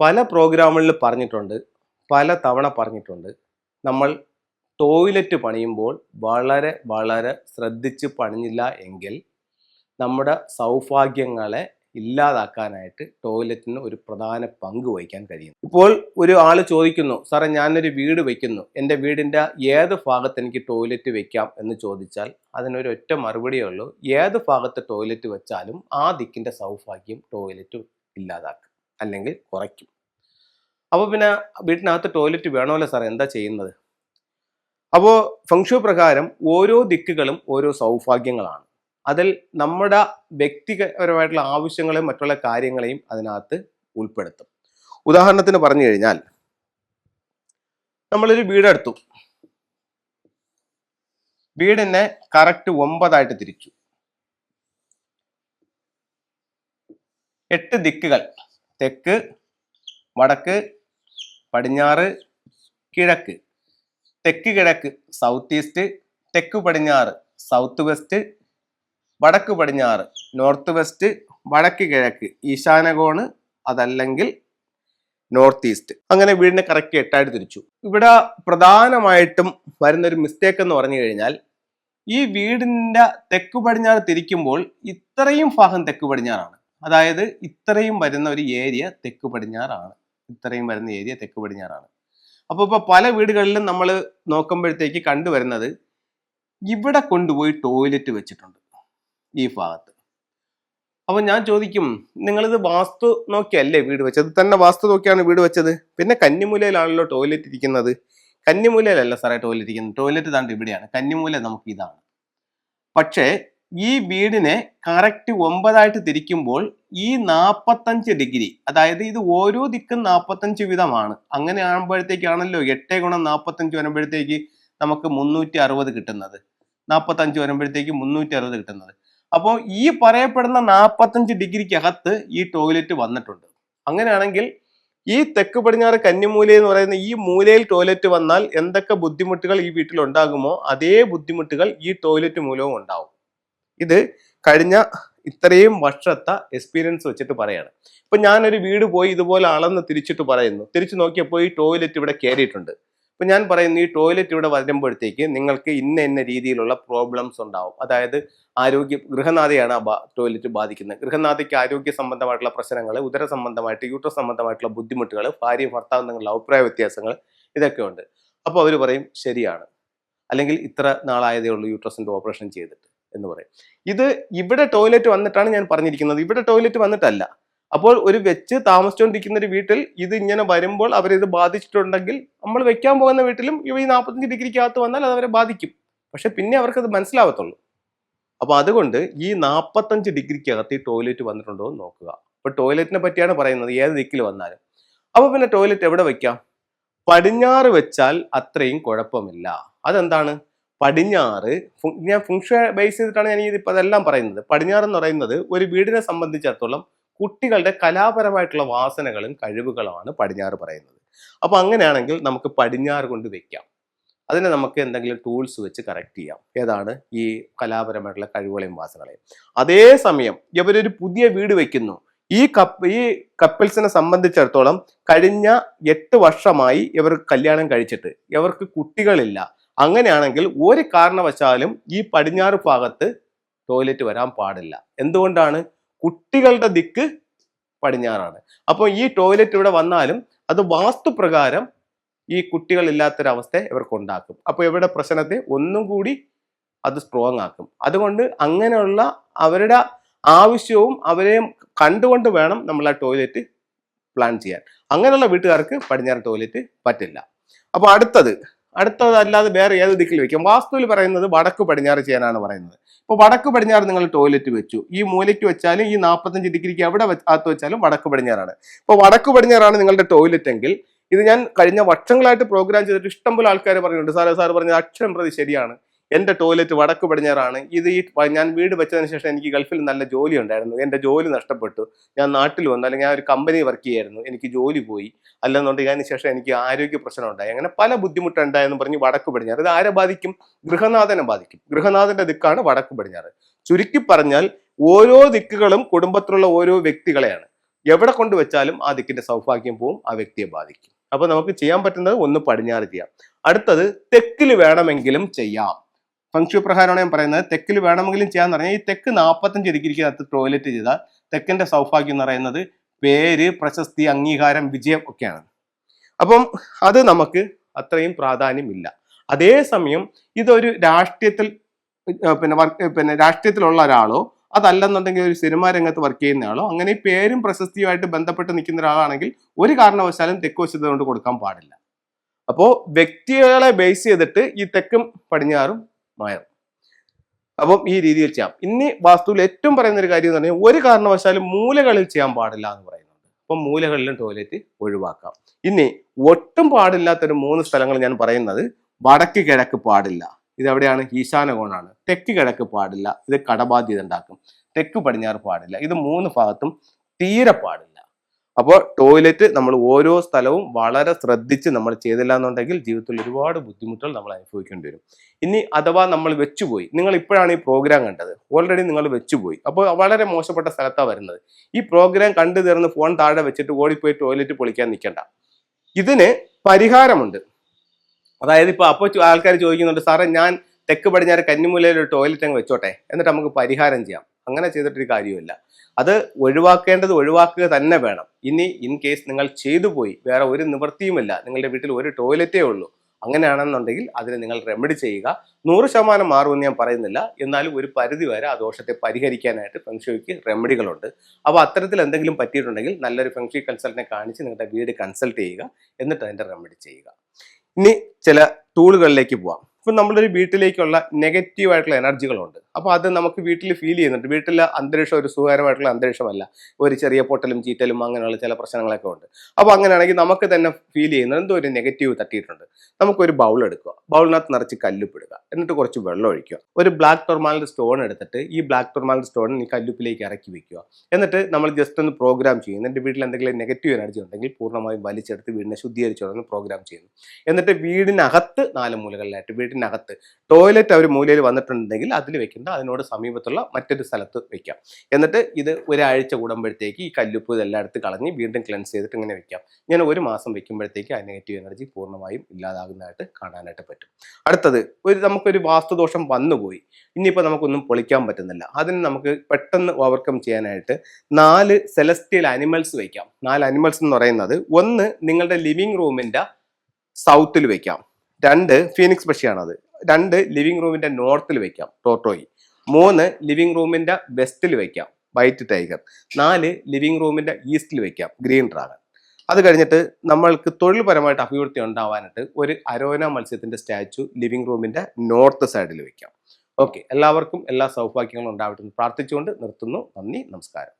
പല പ്രോഗ്രാമുകളിൽ പറഞ്ഞിട്ടുണ്ട് പല തവണ പറഞ്ഞിട്ടുണ്ട്. നമ്മൾ ടോയ്ലറ്റ് പണിയുമ്പോൾ വളരെ വളരെ ശ്രദ്ധിച്ച് പണിഞ്ഞില്ല എങ്കിൽ നമ്മുടെ സൗഭാഗ്യങ്ങളെ ഇല്ലാതാക്കാനായിട്ട് ടോയ്ലറ്റിന് ഒരു പ്രധാന പങ്ക് വഹിക്കാൻ കഴിയും ഇപ്പോൾ ഒരു ആൾ ചോദിക്കുന്നു സാറേ ഞാനൊരു വീട് വെക്കുന്നു. എന്റെ വീടിന്റെ ഏത് ഭാഗത്ത് എനിക്ക് ടോയ്ലറ്റ് വെക്കാം? എന്ന് ചോദിച്ചാൽ അതിനൊരു ഒറ്റ മറുപടിയേ ഉള്ളൂ. ഏത് ഭാഗത്ത് ടോയ്ലറ്റ് വെച്ചാലും ആ ദിക്കിന്റെ സൗഭാഗ്യം ടോയ്ലറ്റ് ഇല്ലാതാക്കും. അല്ലെങ്കിൽ കുറയ്ക്കും. അപ്പോൾ പിന്നെ വീട്ടിനകത്ത് ടോയ്ലറ്റ് വേണമല്ലോ സാർ എന്താ ചെയ്യുന്നത്? അപ്പോൾ ഫംഗ്ഷു പ്രകാരം ഓരോ ദിക്കുകളും ഓരോ സൗഭാഗ്യങ്ങളാണ്. അതിൽ നമ്മുടെ വ്യക്തിപരമായിട്ടുള്ള ആവശ്യങ്ങളെയും മറ്റുള്ള കാര്യങ്ങളെയും അതിനകത്ത് ഉൾപ്പെടുത്തും. ഉദാഹരണത്തിന് പറഞ്ഞു കഴിഞ്ഞാൽ നമ്മളൊരു വീടെടുത്തു. വീടിനെ കറക്റ്റ് ഒമ്പതായിട്ട് തിരിച്ചു. എട്ട് ദിക്കുകൾ. തെക്ക് വടക്ക് പടിഞ്ഞാറ് കിഴക്ക്. തെക്ക് കിഴക്ക് സൗത്ത് ഈസ്റ്റ് തെക്ക് പടിഞ്ഞാറ് സൗത്ത് വെസ്റ്റ് വടക്ക് പടിഞ്ഞാറ് നോർത്ത് വെസ്റ്റ് വടക്ക് കിഴക്ക് ഈശാനകോണ് അതല്ലെങ്കിൽ നോർത്ത് ഈസ്റ്റ് അങ്ങനെ വീടിനെ കറക്റ്റ് എട്ടായിട്ട് തിരിച്ചു. ഇവിടെ പ്രധാനമായിട്ടും വരുന്ന ഒരു മിസ്റ്റേക്ക് എന്ന് പറഞ്ഞു കഴിഞ്ഞാൽ ഈ വീടിന്റെ തെക്ക് പടിഞ്ഞാറ് തിരിക്കുമ്പോൾ ഇത്രയും ഭാഗം തെക്ക് പടിഞ്ഞാറാണ്. അതായത് ഇത്രയും വരുന്ന ഒരു ഏരിയ തെക്ക് പടിഞ്ഞാറാണ്. ഇത്രയും വരുന്ന ഏരിയ തെക്ക് പടിഞ്ഞാറാണ്. അപ്പോൾ ഇപ്പോൾ പല വീടുകളിലും നമ്മൾ നോക്കുമ്പോഴത്തേക്ക് കണ്ടുവരുന്നത് ഇവിടെ കൊണ്ടുപോയി ടോയ്ലറ്റ് വെച്ചിട്ടുണ്ട് ഈ ഭാഗത്ത്. അപ്പൊ ഞാൻ ചോദിക്കും നിങ്ങളിത് വാസ്തു നോക്കിയല്ലേ വീട് വെച്ചത്? തന്നെ വാസ്തു നോക്കിയാണ് വീട് വെച്ചത്. പിന്നെ കന്നിമൂലയിലാണല്ലോ ടോയ്ലറ്റ് ഇരിക്കുന്നത്. കന്നിമൂലയിലല്ല സാറേ ടോയ്ലറ്റ് ഇരിക്കുന്നത്. ടോയ്ലറ്റ് താണ്ട് ഇവിടെയാണ്. കന്നിമൂല നമുക്ക് ഇതാണ്. പക്ഷേ ഈ വീടിനെ കറക്റ്റ് ഒമ്പതായിട്ട് തിരിക്കുമ്പോൾ ഈ നാപ്പത്തഞ്ച് ഡിഗ്രി അതായത് ഇത് ഓരോ ദിക്കും നാപ്പത്തഞ്ച് വീതമാണ്. അങ്ങനെ ആകുമ്പോഴത്തേക്കാണല്ലോ എട്ട് ഗുണം നാപ്പത്തഞ്ച് വരുമ്പോഴത്തേക്ക് നമുക്ക് മുന്നൂറ്റി അറുപത് കിട്ടുന്നത്. നാപ്പത്തഞ്ച് വരുമ്പോഴത്തേക്ക് മുന്നൂറ്റി അറുപത് കിട്ടുന്നത്. അപ്പോൾ ഈ പറയപ്പെടുന്ന നാപ്പത്തഞ്ച് ഡിഗ്രിക്കകത്ത് ഈ ടോയ്ലറ്റ് വന്നിട്ടുണ്ട്. അങ്ങനെയാണെങ്കിൽ ഈ തെക്ക് പടിഞ്ഞാറ് കന്നിമൂല എന്ന് പറയുന്ന ഈ മൂലയിൽ ടോയ്ലറ്റ് വന്നാൽ എന്തൊക്കെ ബുദ്ധിമുട്ടുകൾ ഈ വീട്ടിൽ ഉണ്ടാകുമോ അതേ ബുദ്ധിമുട്ടുകൾ ഈ ടോയ്ലറ്റ് മൂലവും ഉണ്ടാവും. ഇത് കഴിഞ്ഞ ഇത്രയും വർഷത്തെ എക്സ്പീരിയൻസ് വെച്ചിട്ട് പറയാണ്. ഇപ്പൊ ഞാനൊരു വീട് പോയി ഇതുപോലെ അളന്ന് തിരിച്ചിട്ട് പറയുന്നു. തിരിച്ചു നോക്കിയപ്പോൾ ഈ ടോയ്ലറ്റ് ഇവിടെ കയറിയിട്ടുണ്ട് ഇപ്പൊ ഞാൻ പറയുന്നു ഈ ടോയ്ലറ്റ് ഇവിടെ വരുമ്പോഴത്തേക്ക് നിങ്ങൾക്ക് ഇന്ന ഇന്ന രീതിയിലുള്ള പ്രോബ്ലംസ് ഉണ്ടാവും. അതായത് ആരോഗ്യ ഗൃഹനാഥയാണ് ആ ടോയ്ലറ്റ് ബാധിക്കുന്നത്. ഗൃഹനാഥയ്ക്ക് ആരോഗ്യ സംബന്ധമായിട്ടുള്ള പ്രശ്നങ്ങൾ ഉദര സംബന്ധമായിട്ട് യൂട്ര സംബന്ധമായിട്ടുള്ള ബുദ്ധിമുട്ടുകൾ ഭാര്യ ഭർത്താവ് തമ്മിലുള്ള അഭിപ്രായ വ്യത്യാസങ്ങൾ ഇതൊക്കെ ഉണ്ട് അപ്പോൾ അവർ പറയും ശരിയാണ്. അല്ലെങ്കിൽ ഇത്ര നാളായതേ ഉള്ളൂ യൂട്രസിന്റെ ഓപ്പറേഷൻ ചെയ്തിട്ട്. എന്ന് പറയും. ഇത് ഇവിടെ ടോയ്ലറ്റ് വന്നിട്ടാണ് ഞാൻ പറഞ്ഞിരിക്കുന്നത്. ഇവിടെ ടോയ്ലറ്റ് വന്നിട്ടല്ല. അപ്പോൾ ഒരു വെച്ച് താമസിച്ചുകൊണ്ടിരിക്കുന്ന ഒരു വീട്ടിൽ ഇത് ഇങ്ങനെ വരുമ്പോൾ അവരിത് ബാധിച്ചിട്ടുണ്ടെങ്കിൽ നമ്മൾ വെക്കാൻ പോകുന്ന വീട്ടിലും ഇവ ഈ നാൽപ്പത്തഞ്ച് ഡിഗ്രിക്കകത്ത് വന്നാൽ അത് അവരെ ബാധിക്കും. പക്ഷെ പിന്നെ അവർക്കത് മനസ്സിലാവത്തുള്ളൂ. അപ്പോൾ അതുകൊണ്ട് ഈ നാൽപ്പത്തഞ്ച് ഡിഗ്രിക്കകത്ത് ഈ ടോയ്ലറ്റ് വന്നിട്ടുണ്ടോ എന്ന് നോക്കുക. അപ്പോൾ ടോയ്ലറ്റിനെ പറ്റിയാണ് പറയുന്നത്. ഏത് ദിക്കിൽ വന്നാലും. അപ്പോൾ പിന്നെ ടോയ്ലറ്റ് എവിടെ വെക്കാം? പടിഞ്ഞാറ് വെച്ചാൽ അത്രയും കുഴപ്പമില്ല. അതെന്താണ്? പടിഞ്ഞാറ് ഞാൻ ഫുങ്ഷ ബേസ് ചെയ്തിട്ടാണ് ഞാൻ ഇതിപ്പോൾ അതെല്ലാം പറയുന്നത്. പടിഞ്ഞാറ് എന്ന് പറയുന്നത് ഒരു വീടിനെ സംബന്ധിച്ചിടത്തോളം കുട്ടികളുടെ കലാപരമായിട്ടുള്ള വാസനകളും കഴിവുകളുമാണ് പടിഞ്ഞാറ് പറയുന്നത്. അപ്പോൾ അങ്ങനെയാണെങ്കിൽ നമുക്ക് പടിഞ്ഞാറ് കൊണ്ട് വെക്കാം. അതിനെ നമുക്ക് എന്തെങ്കിലും ടൂൾസ് വെച്ച് കറക്റ്റ് ചെയ്യാം. ഏതാണ്? ഈ കലാപരമായിട്ടുള്ള കഴിവുകളെയും വാസനകളെയും. അതേസമയം ഇവരൊരു പുതിയ വീട് വെക്കുന്നു. ഈ കപ്പ് ഈ കപ്പിൾസിനെ സംബന്ധിച്ചിടത്തോളം കഴിഞ്ഞ എട്ട് വർഷമായി ഇവർ കല്യാണം കഴിച്ചിട്ട് ഇവർക്ക് കുട്ടികളില്ല. അങ്ങനെയാണെങ്കിൽ ഒരു കാരണവശാലും ഈ പടിഞ്ഞാറ് ഭാഗത്ത് ടോയ്ലറ്റ് വരാൻ പാടില്ല. എന്തുകൊണ്ടാണ്? കുട്ടികളുടെ ദിക്ക് പടിഞ്ഞാറാണ്. അപ്പോൾ ഈ ടോയ്ലറ്റ് ഇവിടെ വന്നാലും അത് വാസ്തുപ്രകാരം ഈ കുട്ടികളില്ലാത്തൊരവസ്ഥ ഇവർക്ക് ഉണ്ടാക്കും അപ്പോൾ ഇവരുടെ പ്രശ്നത്തെ ഒന്നും കൂടി അത് സ്ട്രോങ് ആക്കും. അതുകൊണ്ട് അങ്ങനെയുള്ള അവരുടെ ആവശ്യവും അവരെയും കണ്ടുകൊണ്ട് വേണം നമ്മൾ ആ ടോയ്ലറ്റ് പ്ലാൻ ചെയ്യാൻ. അങ്ങനെയുള്ള വീട്ടുകാർക്ക് പടിഞ്ഞാറ് ടോയ്ലറ്റ് പറ്റില്ല. അപ്പോൾ അടുത്തത്. അടുത്തത് അല്ലാതെ വേറെ ഏത് ദിക്കിൽ വെക്കും? വാസ്തുവിൽ പറയുന്നത് വടക്ക് പടിഞ്ഞാറ് ചെയ്യാനാണ് പറയുന്നത്. ഇപ്പോൾ വടക്ക് പടിഞ്ഞാറ് നിങ്ങൾ ടോയ്ലറ്റ് വെച്ചു. ഈ മൂലയ്ക്ക് വെച്ചാലും ഈ നാൽപ്പത്തഞ്ച് ഡിഗ്രിക്ക് എവിടെ അകത്ത് വെച്ചാലും വടക്ക് പടിഞ്ഞാറാണ്. ഇപ്പോൾ വടക്ക് പടിഞ്ഞാറാണ് നിങ്ങളുടെ ടോയ്ലറ്റ് എങ്കിൽ ഇത് ഞാൻ കഴിഞ്ഞ വർഷങ്ങളായിട്ട് പ്രോഗ്രാം ചെയ്തിട്ട് ഇഷ്ടംപോലെ ആൾക്കാർ പറഞ്ഞിട്ടുണ്ട്. സാറേ സാർ പറഞ്ഞത് അക്ഷരം പ്രതി ശരിയാണ്. എന്റെ ടോയ്ലറ്റ് വടക്ക് പടിഞ്ഞാറാണ്. ഇത് ഈ ഞാൻ വീട് വെച്ചതിന് ശേഷം എനിക്ക് ഗൾഫിൽ നല്ല ജോലി ഉണ്ടായിരുന്നു. എന്റെ ജോലി നഷ്ടപ്പെട്ടു. ഞാൻ നാട്ടിൽ വന്നു. അല്ലെങ്കിൽ ഞാൻ ഒരു കമ്പനി വർക്ക് ചെയ്യായിരുന്നു. എനിക്ക് ജോലി പോയി. അല്ലെന്നുണ്ടെങ്കിൽ അതിന് ശേഷം എനിക്ക് ആരോഗ്യ പ്രശ്നം ഉണ്ടായി. അങ്ങനെ പല ബുദ്ധിമുട്ടുണ്ടായെന്ന് പറഞ്ഞ് വടക്ക് പടിഞ്ഞാറ്. ഇത് ആരെ ബാധിക്കും? ഗൃഹനാഥനെ ബാധിക്കും. ഗൃഹനാഥന്റെ ദിക്കാണ് വടക്ക് പടിഞ്ഞാറ്. ചുരുക്കി പറഞ്ഞാൽ ഓരോ ദിക്കുകളും കുടുംബത്തിലുള്ള ഓരോ വ്യക്തികളെയാണ്. എവിടെ കൊണ്ട് വെച്ചാലും ആ ദിക്കിന്റെ സൗഭാഗ്യം പോവും ആ വ്യക്തിയെ ബാധിക്കും. അപ്പൊ നമുക്ക് ചെയ്യാൻ പറ്റുന്നത് ഒന്ന് പടിഞ്ഞാറ് ചെയ്യാം. അടുത്തത് തെക്കിൽ വേണമെങ്കിലും ചെയ്യാം. ഫംഗ്ഷു പ്രകാരമാണ് ഞാൻ പറയുന്നത്. തെക്കിൽ വേണമെങ്കിലും ചെയ്യാന്ന് പറഞ്ഞാൽ ഈ തെക്ക് നാൽപ്പത്തഞ്ച് ഡിഗ്രിക്കകത്ത് ടോയ്ലറ്റ് ചെയ്താൽ തെക്കിന്റെ സൗഭാഗ്യം എന്ന് പറയുന്നത് പേര് പ്രശസ്തി അംഗീകാരം വിജയം ഒക്കെയാണ്. അപ്പം അത് നമുക്ക് അത്രയും പ്രാധാന്യമില്ല. അതേസമയം ഇതൊരു രാഷ്ട്രീയത്തിൽ പിന്നെ വർക്ക് പിന്നെ രാഷ്ട്രീയത്തിലുള്ള ഒരാളോ അതല്ലെന്നുണ്ടെങ്കിൽ ഒരു സിനിമാ രംഗത്ത് വർക്ക് ചെയ്യുന്ന ആളോ അങ്ങനെ പേരും പ്രശസ്തിയുമായിട്ട് ബന്ധപ്പെട്ട് നിൽക്കുന്ന ഒരാളാണെങ്കിൽ ഒരു കാരണവശാലും തെക്ക് വശത്തുകൊണ്ട് കൊടുക്കാൻ പാടില്ല. അപ്പോൾ വ്യക്തികളെ ബേസ് ചെയ്തിട്ട് ഈ തെക്കും പടിഞ്ഞാറും മാറും അപ്പം ഈ രീതിയിൽ ചെയ്യാം. ഇനി വാസ്തുവിൽ ഏറ്റവും പറയുന്ന ഒരു കാര്യം എന്ന് പറഞ്ഞാൽ ഒരു കാരണവശാലും മൂലകളിൽ ചെയ്യാൻ പാടില്ല എന്ന് പറയുന്നുണ്ട്. അപ്പം മൂലകളിലും ടോയ്ലറ്റ് ഒഴിവാക്കാം. ഇനി ഒട്ടും പാടില്ലാത്തൊരു മൂന്ന് സ്ഥലങ്ങൾ ഞാൻ പറയുന്നത് വടക്ക് കിഴക്ക് പാടില്ല. ഇത് എവിടെയാണ്? ഈശാന കോണാണ് തെക്ക് കിഴക്ക് പാടില്ല. ഇത് കടബാധ്യത ഉണ്ടാക്കും. തെക്ക് പടിഞ്ഞാറ് പാടില്ല. ഇത് മൂന്ന് ഭാഗത്തും തീരെ പാടില്ല. അപ്പോൾ ടോയ്ലറ്റ് നമ്മൾ ഓരോ സ്ഥലവും വളരെ ശ്രദ്ധിച്ച് നമ്മൾ ചെയ്തില്ല എന്നുണ്ടെങ്കിൽ ജീവിതത്തിൽ ഒരുപാട് ബുദ്ധിമുട്ടുകൾ നമ്മൾ അനുഭവിക്കേണ്ടി വരും. ഇനി അഥവാ നമ്മൾ വെച്ചുപോയി നിങ്ങൾ ഇപ്പോഴാണ് ഈ പ്രോഗ്രാം കണ്ടത്. ഓൾറെഡി നിങ്ങൾ വെച്ചുപോയി. അപ്പോൾ വളരെ മോശപ്പെട്ട സ്ഥലത്താണ് വരുന്നത്. ഈ പ്രോഗ്രാം കണ്ടു തീർന്ന് ഫോൺ താഴെ വെച്ചിട്ട് ഓടിപ്പോയി ടോയ്ലറ്റ് പൊളിക്കാൻ നിൽക്കണ്ട. ഇതിന് പരിഹാരമുണ്ട്. അതായത് ഇപ്പോൾ അപ്പോൾ ആൾക്കാർ ചോദിക്കുന്നുണ്ട് സാറേ ഞാൻ തെക്ക് പടിഞ്ഞാറ് കന്നിമൂലയിൽ ഒരു ടോയ്ലറ്റ് അങ്ങ് വെച്ചോട്ടെ. എന്നിട്ട് നമുക്ക് പരിഹാരം ചെയ്യാം. അങ്ങനെ ചെയ്തിട്ടൊരു കാര്യമില്ല അത് ഒഴിവാക്കേണ്ടത് ഒഴിവാക്കുക തന്നെ വേണം. ഇനി ഇൻ കേസ് നിങ്ങൾ ചെയ്തു പോയി വേറെ ഒരു നിവൃത്തിയുമില്ല നിങ്ങളുടെ വീട്ടിൽ ഒരു ടോയ്ലറ്റേ ഉള്ളൂ അങ്ങനെയാണെന്നുണ്ടെങ്കിൽ അതിന് നിങ്ങൾ റെമഡി ചെയ്യുക. നൂറ് ശതമാനം മാറുമെന്ന് ഞാൻ പറയുന്നില്ല. എന്നാലും ഒരു പരിധി വരെ ആ ദോഷത്തെ പരിഹരിക്കാനായിട്ട് ഫെങ്ഷുയ്ക്ക് റെമഡികളുണ്ട് അപ്പോൾ അത്തരത്തിൽ എന്തെങ്കിലും പറ്റിയിട്ടുണ്ടെങ്കിൽ നല്ലൊരു ഫെങ്ഷി കൺസൾട്ടിനെ കാണിച്ച് നിങ്ങളുടെ വീട് കൺസൾട്ട് ചെയ്യുക. എന്നിട്ട് അതിന്റെ റെമഡി ചെയ്യുക. ഇനി ചില ടൂളുകളിലേക്ക് പോവാം. ഇപ്പം നമ്മളൊരു വീട്ടിലേക്കുള്ള നെഗറ്റീവായിട്ടുള്ള എനർജികളുണ്ട് അപ്പോൾ അത് നമുക്ക് വീട്ടിൽ ഫീൽ ചെയ്യുന്നുണ്ട്. വീട്ടിലെ അന്തരീക്ഷം ഒരു സുഖകരമായിട്ടുള്ള അന്തരീക്ഷമല്ല. ഒരു ചെറിയ പൊട്ടലും ചീറ്റലും അങ്ങനെയുള്ള ചില പ്രശ്നങ്ങളൊക്കെ ഉണ്ട്. അപ്പോൾ അങ്ങനെയാണെങ്കിൽ നമുക്ക് തന്നെ ഫീൽ ചെയ്യുന്നത് എന്തോ ഒരു നെഗറ്റീവ് തട്ടിയിട്ടുണ്ട്. നമുക്കൊരു ബൗൾ എടുക്കുക. ബൗളിനകത്ത് നിറച്ച് കല്ലുപ്പിടുക. എന്നിട്ട് കുറച്ച് വെള്ളം ഒഴിക്കുക. ഒരു ബ്ലാക്ക് ടൊർമാലിന്റെ സ്റ്റോൺ എടുത്തിട്ട് ഈ ബ്ലാക്ക് ടൊർമാലിന്റെ സ്റ്റോൺ ഈ കല്ലുപ്പിലേക്ക് ഇറക്കി വെക്കുക. എന്നിട്ട് നമ്മൾ ജസ്റ്റ് ഒന്ന് പ്രോഗ്രാം ചെയ്യും എന്നിട്ട് വീട്ടിൽ എന്തെങ്കിലും നെഗറ്റീവ് എനർജി ഉണ്ടെങ്കിൽ പൂർണമായും വലിച്ചെടുത്ത് വീടിനെ ശുദ്ധീകരിച്ചോന്ന് പ്രോഗ്രാം ചെയ്യുന്നു. എന്നിട്ട് വീടിനകത്ത് നാല് മൂലകളിലായിട്ട് വീടിനകത്ത് ടോയ്ലറ്റ് ഒരു മൂലയിൽ വന്നിട്ടുണ്ടെങ്കിൽ അതിൽ വെക്കേണ്ട അതിനോട് സമീപത്തുള്ള മറ്റൊരു സ്ഥലത്ത് വെക്കാം. എന്നിട്ട് ഇത് ഒരാഴ്ച കൂടുമ്പോഴത്തേക്ക് ഈ കല്ലുപ്പ് ഇതെല്ലാം എടുത്ത് കളഞ്ഞ് വീണ്ടും ക്ലെൻസ് ചെയ്തിട്ട് ഇങ്ങനെ വെക്കാം. ഇങ്ങനെ ഒരു മാസം വെക്കുമ്പോഴത്തേക്ക് ആ നെഗറ്റീവ് എനർജി പൂർണമായും ഇല്ലാതാകുന്നതായിട്ട് കാണാനായിട്ട് പറ്റും. അടുത്തത് ഒരു നമുക്കൊരു വാസ്തുദോഷം വന്നുപോയി. ഇനിയിപ്പോൾ നമുക്കൊന്നും പൊളിക്കാൻ പറ്റുന്നില്ല. അതിന് നമുക്ക് പെട്ടെന്ന് ഓവർകം ചെയ്യാനായിട്ട് നാല് സെലസ്റ്റിയൽ അനിമൽസ് വയ്ക്കാം നാല് അനിമൽസ് എന്ന് പറയുന്നത് ഒന്ന് നിങ്ങളുടെ ലിവിങ് റൂമിന്റെ സൗത്തിൽ വയ്ക്കാം രണ്ട് ഫീനിക്സ് പക്ഷിയാണത്. രണ്ട് ലിവിങ് റൂമിന്റെ നോർത്തിൽ വയ്ക്കാം ടോട്ടോയി മൂന്ന് ലിവിംഗ് റൂമിന്റെ വെസ്റ്റിൽ വെക്കാം. വൈറ്റ് ടൈഗർ നാല് ലിവിംഗ് റൂമിന്റെ ഈസ്റ്റിൽ വെക്കാം. ഗ്രീൻ ഡ്രാഗൺ അത് കഴിഞ്ഞിട്ട് നമ്മൾക്ക് തൊഴിൽപരമായിട്ട് അഭിവൃദ്ധി ഉണ്ടാവാനായിട്ട് ഒരു അരോന മത്സ്യത്തിന്റെ സ്റ്റാച്ചു ലിവിംഗ് റൂമിന്റെ നോർത്ത് സൈഡിൽ വെക്കാം. ഓക്കെ എല്ലാവർക്കും എല്ലാ സൗഭാഗ്യങ്ങളും ഉണ്ടാവട്ടെ എന്ന് പ്രാർത്ഥിച്ചുകൊണ്ട് നിർത്തുന്നു. നന്ദി. നമസ്കാരം.